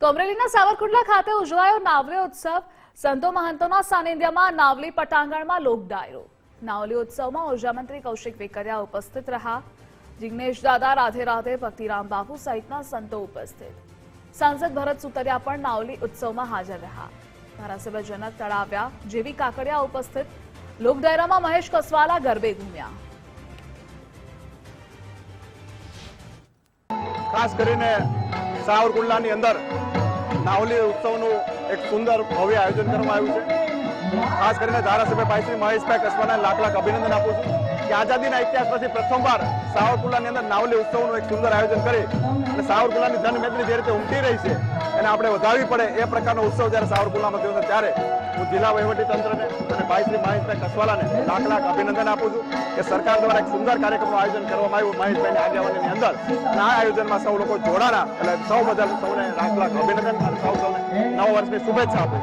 તો અમરેલીના સાવરકુંડલા ખાતે ઉજવાયો નાવલી ઉત્સવ. સંતો મહંતોના સાનિધ્યમાં નાવલી પટાંગણમાં લોક ડાયરો. નાવલી ઉત્સવમાં ઊર્જા મંત્રી કૌશિક વેકરિયા ઉપસ્થિત રહ્યા. જિગ્નેશ દાદા, રાધે રાધે, ભક્તિરામ બાપુ સહિતના સંતો ઉપસ્થિત. સાંસદ ભરત સુતરિયા પણ નાવલી ઉત્સવમાં હાજર રહ્યા. ધારાસભ્ય જનક તળાવ્યા જેવી કાકડિયા ઉપસ્થિત. લોક ડાયરામાં મહેશ કસવાલા ગરબે ઘૂમ્યા. ખાસ કરીને સાવરકુંડલાની અંદર નાવલી ઉત્સવનું એક સુંદર ભવ્ય આયોજન કરવામાં આવ્યું છે. ખાસ કરીને ધારાસભ્ય ભાઈ મહેશભાઈ કસવાના લાખ લાખ અભિનંદન આપું છું. કે આઝાદીના ઇતિહાસ પછી પ્રથમવાર સાવરકુલાની અંદર નાવલી ઉત્સવનું એક સુંદર આયોજન કરી અને સાવરકુલાની ધન મેદની જે રીતે ઉમટી રહી છે એને આપણે વધારવી પડે એ પ્રકારનો ઉત્સવ જ્યારે સાવરકુંડલામાં થયો ત્યારે હું જિલ્લા વહીવટી તંત્રને અને ભાઈ શ્રી મહેશભાઈ કસવાલાને લાખ લાખ અભિનંદન આપું છું કે સરકાર દ્વારા એક સુંદર કાર્યક્રમનું આયોજન કરવામાં આવ્યું. મહેશભાઈની આગેવાનીની અંદર. અને આ આયોજનમાં સૌ લોકો જોડાણા. એટલે સૌ બધા સૌને લાખ લાખ અભિનંદન અને સૌ સૌને નવા વર્ષની શુભેચ્છા આપું.